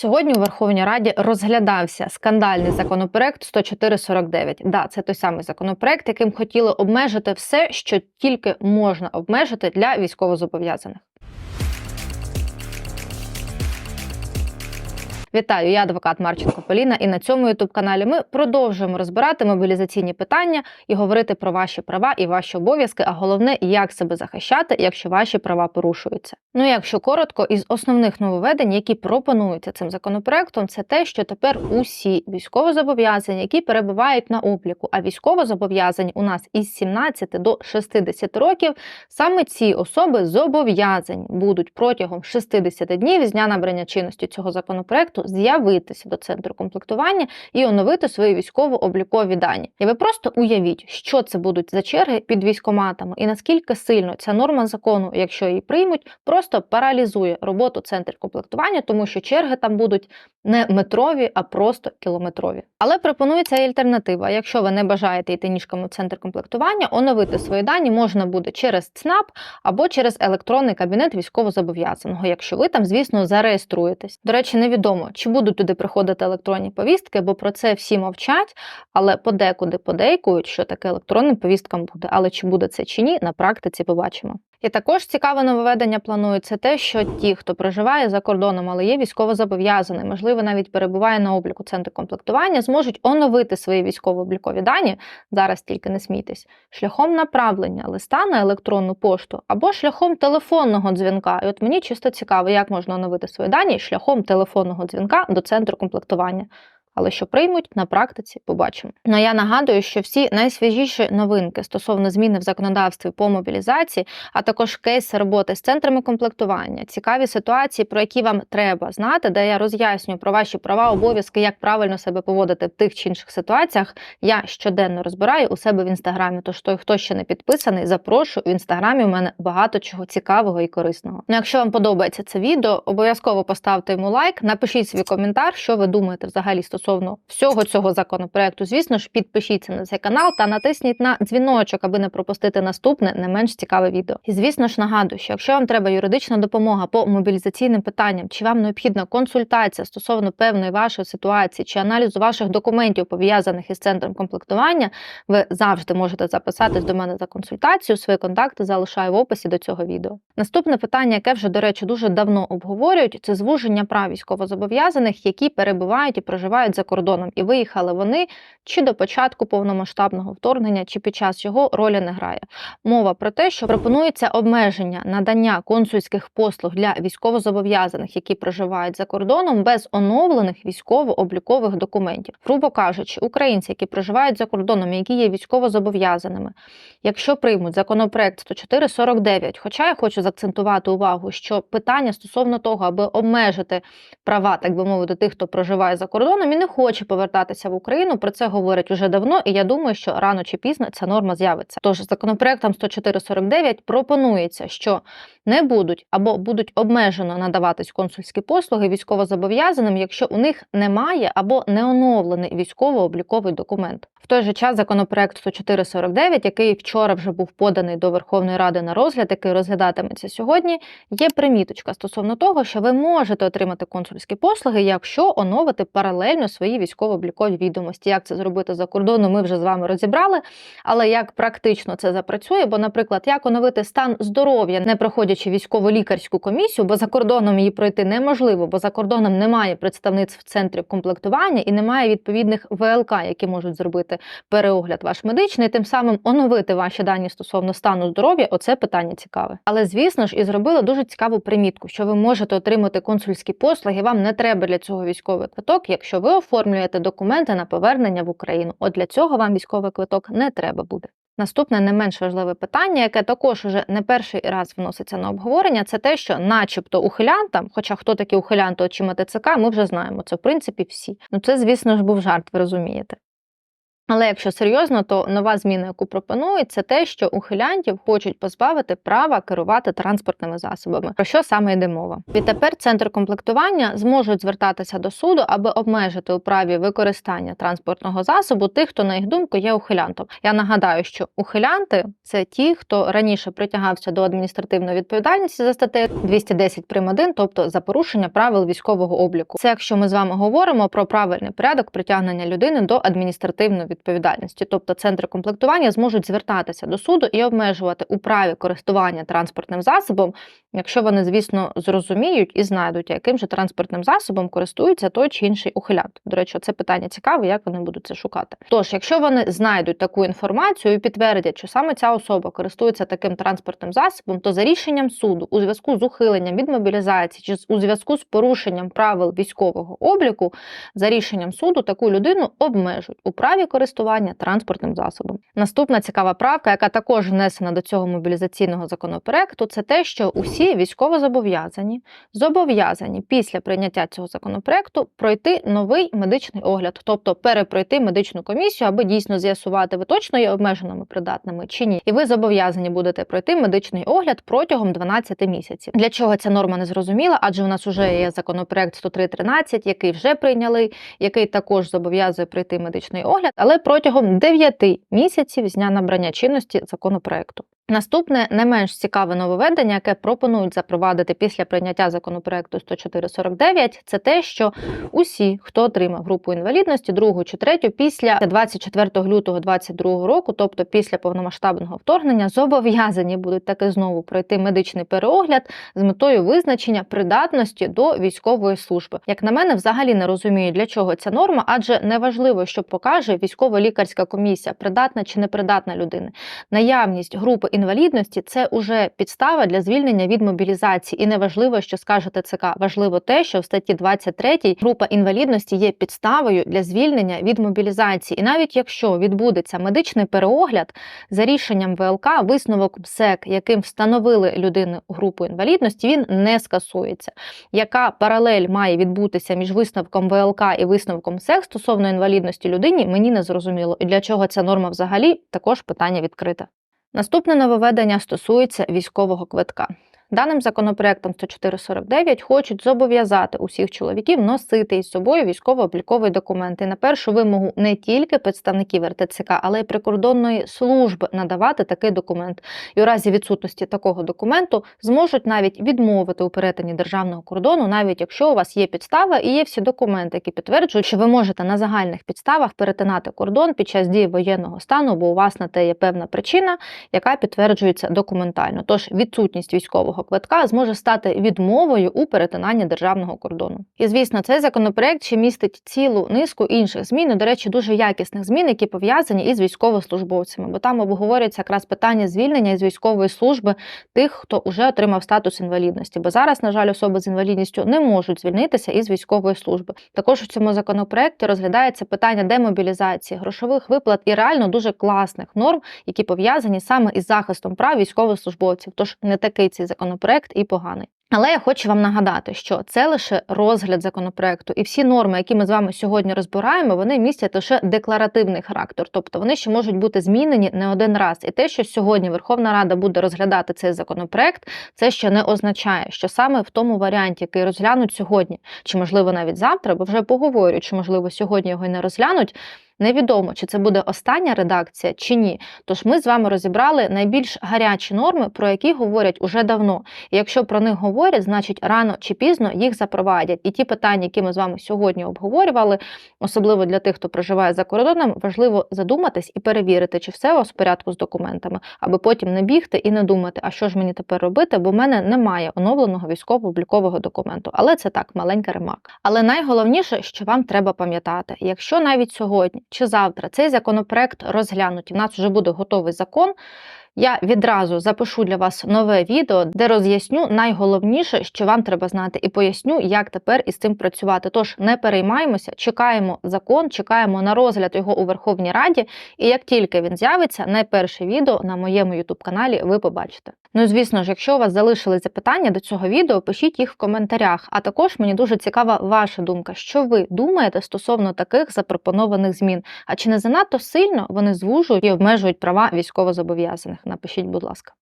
Сьогодні у Верховній Раді розглядався скандальний законопроект 10449. Да, це той самий законопроект, яким хотіли обмежити все, що тільки можна обмежити для військовозобов'язаних. Вітаю, я адвокат Марченко Поліна, і на цьому youtube каналі ми продовжуємо розбирати мобілізаційні питання і говорити про ваші права і ваші обов'язки, а головне, як себе захищати, якщо ваші права порушуються. Ну, якщо коротко, із основних нововведень, які пропонуються цим законопроектом, це те, що тепер усі військовозобов'язані, які перебувають на обліку, а військовозобов'язані у нас із 17 до 60 років, саме ці особи зобов'язані будуть протягом 60 днів з дня набрання чинності цього законопроекту з'явитися до центру комплектування і оновити свої військово-облікові дані. І ви просто уявіть, що це будуть за черги під військоматами, і наскільки сильно ця норма закону, якщо її приймуть, просто паралізує роботу центрів комплектування, тому що черги там будуть не метрові, а просто кілометрові. Але пропонується і альтернатива. Якщо ви не бажаєте йти ніжками в центр комплектування, оновити свої дані можна буде через ЦНАП або через електронний кабінет військовозобов'язаного, якщо ви там, звісно, зареєструєтесь. До речі, невідомо, чи будуть туди приходити електронні повістки, бо про це всі мовчать, але подекуди подейкують, що таке електронним повісткам буде. Але чи буде це чи ні, на практиці побачимо. І також цікаве нововведення планується те, що ті, хто проживає за кордоном, але є військовозобов'язаний, можливо, навіть перебуває на обліку центру комплектування, зможуть оновити свої військово-облікові дані. Зараз тільки не смійтесь, шляхом направлення листа на електронну пошту або шляхом телефонного дзвінка. І от мені чисто цікаво, як можна оновити свої дані шляхом телефонного дзвінка до центру комплектування. Але що приймуть на практиці, побачимо. Ну я нагадую, що всі найсвіжіші новинки стосовно зміни в законодавстві по мобілізації, а також кейси роботи з центрами комплектування, цікаві ситуації, про які вам треба знати, де я роз'яснюю про ваші права, обов'язки, як правильно себе поводити в тих чи інших ситуаціях. Я щоденно розбираю у себе в інстаграмі. Тож той, хто ще не підписаний, запрошую в інстаграмі. У мене багато чого цікавого і корисного. Ну, якщо вам подобається це відео, обов'язково поставте йому лайк, напишіть свій коментар, що ви думаєте взагалі стосовно стосовно всього цього законопроекту, звісно ж, підпишіться на цей канал та натисніть на дзвіночок, аби не пропустити наступне не менш цікаве відео. І звісно ж нагадую, що якщо вам треба юридична допомога по мобілізаційним питанням, чи вам необхідна консультація стосовно певної вашої ситуації чи аналізу ваших документів пов'язаних із центром комплектування, ви завжди можете записатись до мене за консультацію. Свої контакти залишаю в описі до цього відео. Наступне питання, яке вже, до речі, дуже давно обговорюють, це звуження прав військовозобов'язаних, які перебувають і проживають за кордоном, і виїхали вони чи до початку повномасштабного вторгнення, чи під час його ролі не грає. Мова про те, що пропонується обмеження надання консульських послуг для військовозобов'язаних, які проживають за кордоном, без оновлених військово-облікових документів. Грубо кажучи, українці, які проживають за кордоном, які є військовозобов'язаними, якщо приймуть законопроект 10449, хоча я хочу заакцентувати увагу, що питання стосовно того, аби обмежити права, так би мовити, тих, хто проживає за кордоном і не хоче повертатися в Україну. Про це говорять уже давно, і я думаю, що рано чи пізно ця норма з'явиться. Тож законопроектом 10449 пропонується, що не будуть або будуть обмежено надаватись консульські послуги військовозобов'язаним, якщо у них немає або не оновлений військово-обліковий документ. В той же час законопроект 10449, який вчора вже був поданий до Верховної Ради на розгляд, який розглядатиметься сьогодні, є приміточка стосовно того, що ви можете отримати консульські послуги, якщо оновити паралельно свої військово-облікові відомості. Як це зробити за кордоном, ми вже з вами розібрали. Але як практично це запрацює, бо, наприклад, як оновити стан здоров'я, не проходячи військово-лікарську комісію, бо за кордоном її пройти неможливо, бо за кордоном немає представництв центрів комплектування і немає відповідних ВЛК, які можуть зробити переогляд ваш медичний, тим самим оновити ваші дані стосовно стану здоров'я. Оце питання цікаве. Але звісно ж, і зробили дуже цікаву примітку, що ви можете отримати консульські послуги. Вам не треба для цього військовий квиток, якщо ви оформлюєте документи на повернення в Україну. От для цього вам військовий квиток не треба буде. Наступне не менш важливе питання, яке також уже не перший раз вноситься на обговорення, це те, що, начебто, ухилянтам, хоча хто такі ухилянти очима ТЦК, ми вже знаємо. Це в принципі всі. Ну це, звісно ж, був жарт, ви розумієте. Але якщо серйозно, то нова зміна, яку пропонують, це те, що ухилянтів хочуть позбавити права керувати транспортними засобами. Про що саме йде мова? Відтепер центр комплектування зможуть звертатися до суду, аби обмежити у праві використання транспортного засобу тих, хто на їх думку є ухилянтом. Я нагадаю, що ухилянти це ті, хто раніше притягався до адміністративної відповідальності за статтею 210 прим. 1, тобто за порушення правил військового обліку. Це якщо ми з вами говоримо про правильний порядок притягнення людини до адміністративної відповідальності, тобто центри комплектування зможуть звертатися до суду і обмежувати у праві користування транспортним засобом, якщо вони, звісно, зрозуміють і знайдуть, яким же транспортним засобом користується той чи інший ухилянт. До речі, це питання цікаве, як вони будуть це шукати. Тож, якщо вони знайдуть таку інформацію і підтвердять, що саме ця особа користується таким транспортним засобом, то за рішенням суду у зв'язку з ухиленням від мобілізації чи у зв'язку з порушенням правил військового обліку, за рішенням суду таку людину обмежують у праві користування транспортним засобом. Наступна цікава правка, яка також внесена до цього мобілізаційного законопроекту, це те, що усі військовозобов'язані зобов'язані після прийняття цього законопроекту пройти новий медичний огляд, тобто перепройти медичну комісію, аби дійсно з'ясувати, ви точно є обмеженими придатними чи ні. І ви зобов'язані будете пройти медичний огляд протягом 12 місяців. Для чого ця норма не зрозуміла? Адже у нас вже є законопроект 103.13, який вже прийняли, який також зобов'язує пройти медичний огляд, але протягом 9 місяців з дня набрання чинності законопроекту. Наступне не менш цікаве нововведення, яке пропонують запровадити після прийняття законопроекту 104.49, це те, що усі, хто отримав групу інвалідності, другу чи третю, після 24 лютого 2022 року, тобто після повномасштабного вторгнення, зобов'язані будуть таки знову пройти медичний переогляд з метою визначення придатності до військової служби. Як на мене, взагалі не розумію, для чого ця норма, адже неважливо, що покаже військово-лікарська комісія, придатна чи непридатна людина. Наявність групи інвалідності це уже підстава для звільнення від мобілізації. І не важливо, що скаже ТЦК. Важливо те, що в статті 23 група інвалідності є підставою для звільнення від мобілізації. І навіть якщо відбудеться медичний переогляд за рішенням ВЛК, висновок МСЕК, яким встановили людину групу інвалідності, він не скасується. Яка паралель має відбутися між висновком ВЛК і висновком МСЕК стосовно інвалідності людині, мені не зрозуміло. І для чого ця норма взагалі також питання відкрите. Наступне нововведення стосується військового квитка. Даним законопроектом 104.49 хочуть зобов'язати усіх чоловіків носити із собою військово-облікові документи. І на першу вимогу не тільки представників РТЦК, але й прикордонної служби надавати такий документ. І у разі відсутності такого документу зможуть навіть відмовити у перетині державного кордону, навіть якщо у вас є підстава і є всі документи, які підтверджують, що ви можете на загальних підставах перетинати кордон під час дії воєнного стану, бо у вас на те є певна причина, яка підтверджується документально. Тож відсутність військового квитка зможе стати відмовою у перетинанні державного кордону. І звісно, цей законопроект ще містить цілу низку інших змін, до речі, дуже якісних змін, які пов'язані із військовослужбовцями, бо там обговорюється якраз питання звільнення із військової служби тих, хто вже отримав статус інвалідності. Бо зараз, на жаль, особи з інвалідністю не можуть звільнитися із військової служби. Також у цьому законопроекті розглядається питання демобілізації, грошових виплат і реально дуже класних норм, які пов'язані саме із захистом прав військовослужбовців. Тож не такий цей законопроект і поганий. Але я хочу вам нагадати, що це лише розгляд законопроекту, і всі норми, які ми з вами сьогодні розбираємо, вони містять лише декларативний характер, тобто вони ще можуть бути змінені не один раз. І те, що сьогодні Верховна Рада буде розглядати цей законопроект, це ще не означає, що саме в тому варіанті, який розглянуть сьогодні, чи можливо навіть завтра, бо вже поговорю, чи можливо сьогодні його й не розглянуть. Невідомо, чи це буде остання редакція чи ні. Тож ми з вами розібрали найбільш гарячі норми, про які говорять уже давно. І якщо про них говорять, значить рано чи пізно їх запровадять. І ті питання, які ми з вами сьогодні обговорювали, особливо для тих, хто проживає за кордоном, важливо задуматись і перевірити, чи все у вас в порядку з документами, аби потім не бігти і не думати, а що ж мені тепер робити, бо в мене немає оновленого військово-облікового документу. Але це так, маленька ремарка. Але найголовніше, що вам треба пам'ятати, якщо навіть сьогодні чи завтра цей законопроект розглянуть, У нас вже буде готовий закон. Я відразу запишу для вас нове відео, де роз'ясню найголовніше, що вам треба знати, і поясню, як тепер із цим працювати. Тож не переймаємося, чекаємо закон, чекаємо на розгляд його у Верховній Раді. І як тільки він з'явиться, найперше відео на моєму youtube каналі ви побачите. Ну звісно ж, якщо у вас залишились запитання до цього відео, пишіть їх в коментарях. А також мені дуже цікава ваша думка, що ви думаєте стосовно таких запропонованих змін. А чи не занадто сильно вони звужують і обмежують права військовозобов'язаних? Напишіть, будь ласка.